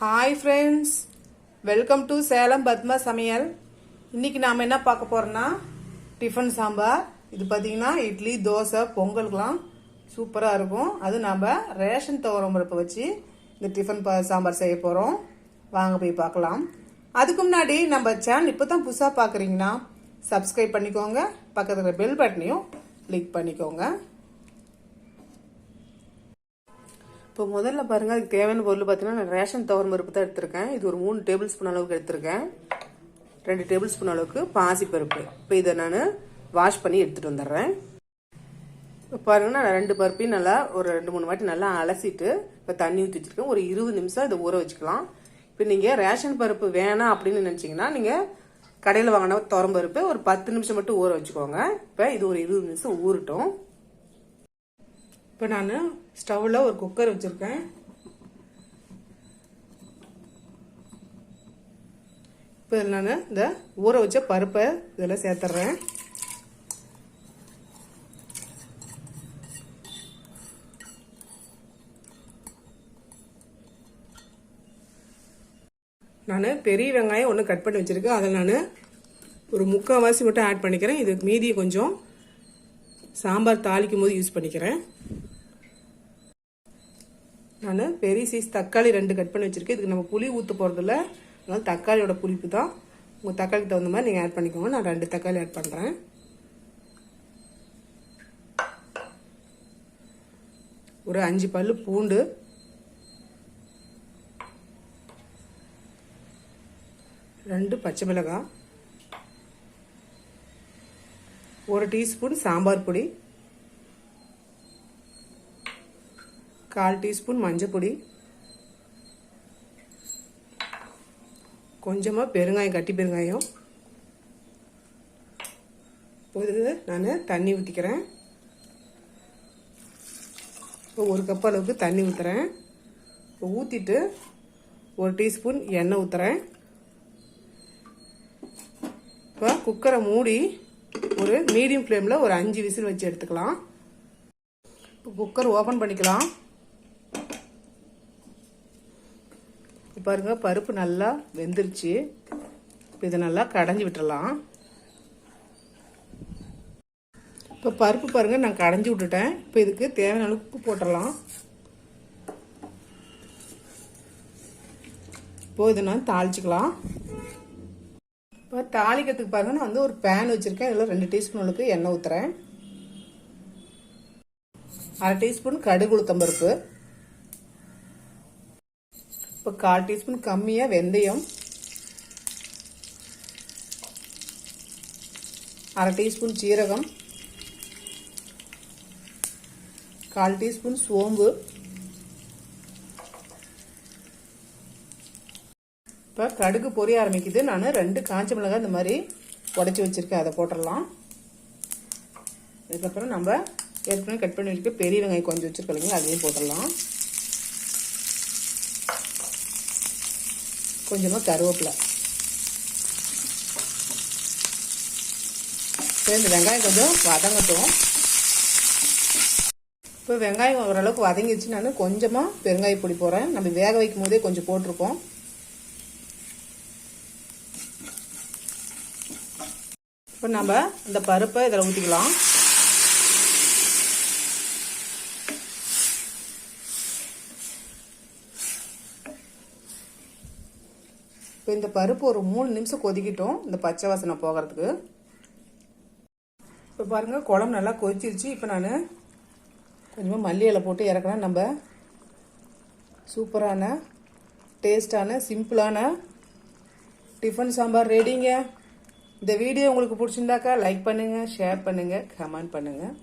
Hi friends welcome to Salem Padma சமையல் இன்றைக்கி நாம் என்ன பார்க்க போகிறோன்னா டிஃபன் சாம்பார். இது பார்த்திங்கன்னா இட்லி தோசை பொங்கலுக்குலாம் சூப்பராக இருக்கும். அது நாம் ரேஷன் துவரம் பருப்பை வச்சு இந்த டிஃபன் ப- சாம்பார் செய்ய போகிறோம் வாங்க போய் பார்க்கலாம். அதுக்கு முன்னாடி நம்ம சேனல் இப்போ தான் புதுசாக பார்க்குறீங்கன்னா சப்ஸ்கிரைப் பண்ணிக்கோங்க. பக்கத்தில் பெல் பட்டனையும் கிளிக் பண்ணிக்கோங்க. இப்போ முதல்ல பாருங்கள் அதுக்கு தேவையான பொருள் பார்த்தீங்கன்னா நான் ரேஷன் துவரம் பருப்பு தான் எடுத்திருக்கேன். இது ஒரு மூணு டேபிள் ஸ்பூன் அளவுக்கு எடுத்திருக்கேன். ரெண்டு டேபிள் ஸ்பூன் அளவுக்கு பாசி பருப்பு இப்போ இதை நான் வாஷ் பண்ணி எடுத்துகிட்டு வந்துடுறேன். இப்போ பாருங்கன்னா நான் ரெண்டு பருப்பையும் நல்லா ஒரு ரெண்டு மூணு வாட்டி நல்லா அலசிட்டு இப்போ தண்ணி ஊற்றி வச்சிருக்கேன். ஒரு இருபது நிமிஷம் இதை ஊற வச்சுக்கலாம். இப்போ நீங்கள் ரேஷன் பருப்பு வேணாம் அப்படின்னு நினச்சிங்கன்னா நீங்கள் கடையில் வாங்கின துவரம் பருப்பு ஒரு பத்து நிமிஷம் மட்டும் ஊற வச்சுக்கோங்க. இப்போ இது ஒரு இருபது நிமிஷம் ஊறட்டும். இப்போ நான் ஸ்டவ்வில் ஒரு குக்கர் வச்சுருக்கேன். இப்போ நான் இந்த ஊற வச்ச பருப்பை இதில் சேர்த்துட்றேன் நான் பெரிய வெங்காயம் ஒன்று கட் பண்ணி வச்சுருக்கேன். அதில் நான் ஒரு முக்கால்வாசி மட்டும் ஆட் பண்ணிக்கிறேன். இது மீதி கொஞ்சம் சாம்பார் தாளிக்கும் போது யூஸ் பண்ணிக்கிறேன். நான் பெரிய சைஸ் தக்காளி ரெண்டு கட் பண்ணி வச்சுருக்கேன். இதுக்கு நம்ம புளி ஊற்ற போகிறதில்ல அதனால் தக்காளியோட புளிப்பு தான். உங்கள் தக்காளிக்கு தகுந்த மாதிரி நீங்கள் ஆட் பண்ணிக்கோங்க. நான் ரெண்டு தக்காளி ஆட் பண்ணுறேன் ஒரு அஞ்சு பல் பூண்டு. ரெண்டு பச்சை மிளகாய். ஒரு டீஸ்பூன் சாம்பார் பொடி. கால் டீஸ்பூன் மஞ்சள் பொடி. கொஞ்சமாக பெருங்காயம் கட்டி பெருங்காயம். பொது நான் தண்ணி ஊற்றிக்கிறேன் இப்போ ஒரு கப் அளவுக்கு தண்ணி ஊற்றுறேன் இப்போ ஊற்றிட்டு ஒரு டீஸ்பூன் எண்ணெய் ஊற்றுறேன் இப்போ குக்கரை மூடி ஒரு மீடியம் ஃப்ளேமில் ஒரு அஞ்சு விசில் வச்சு எடுத்துக்கலாம். இப்போ குக்கர் ஓப்பன் பண்ணிக்கலாம். இப்போ பாருங்க பருப்பு நல்லா வெந்துருச்சு. இப்போ இதை நல்லா கடைஞ்சி விட்டுறலாம். இப்போ பருப்பு பாருங்க நான் கடைஞ்சி விட்டுட்டேன். இப்போ இதுக்கு தேவையான அளவுக்கு உப்பு போட்டுடலாம் இப்போ இதை நான் தாளிச்சுக்கலாம். இப்போ தாளிக்கிறதுக்கு பாருங்க நான் வந்து ஒரு பேன் வச்சுருக்கேன். இதில் ரெண்டு டீஸ்பூன் அளவுக்கு எண்ணெய் ஊற்றுறேன் அரை டீஸ்பூன் கடுகு உளுத்தம்பருப்பு. இப்போ கால் டீஸ்பூன் கம்மியாக வெந்தயம் அரை டீஸ்பூன் சீரகம் கால் டீஸ்பூன் சோம்பு இப்போ கடுகு பொரிய ஆரம்பிக்குது நான் ரெண்டு காஞ்ச மிளகாய் இந்த மாதிரி உடச்சி வச்சுருக்கேன் அதை போட்டுடலாம் இதுக்கப்புறம் நம்ம ஏற்கனவே கட் பண்ணி வச்சுருக்க பெரிய வெங்காயம் கொஞ்சம் வச்சுருக்கோம் இல்லைங்களா அதையும் போட்டுடலாம் கொஞ்சமாக கருவேப்பிலை. இப்போ இந்த வெங்காயம் கொஞ்சம் வதங்கட்டும். இப்போ வெங்காயம் ஓரளவுக்கு வதங்கிடுச்சு. நான் கொஞ்சமாக பெருங்காய பொடி போடுறேன் நம்ம வேக வைக்கும் போதே கொஞ்சம் போட்டிருக்கோம் இப்போ நம்ம இந்த பருப்பை இதில் ஊற்றிக்கலாம் இப்போ இந்த பருப்பு ஒரு மூணு நிமிஷம் கொதிக்கிட்டோம் இந்த பச்சை வாசனை போகிறதுக்கு. இப்போ பாருங்கள் குழம்பு நல்லா கொதிச்சிருச்சு. இப்போ நான் கொஞ்சமாக மல்லி இலை போட்டு இறக்குறேன். நம்ம சூப்பரான டேஸ்டான சிம்பிளான டிஃபன் சாம்பார் ரெடிங்க இந்த வீடியோ உங்களுக்கு பிடிச்சிருந்தாக்கா லைக் பண்ணுங்கள் ஷேர் பண்ணுங்கள் கமெண்ட் பண்ணுங்கள்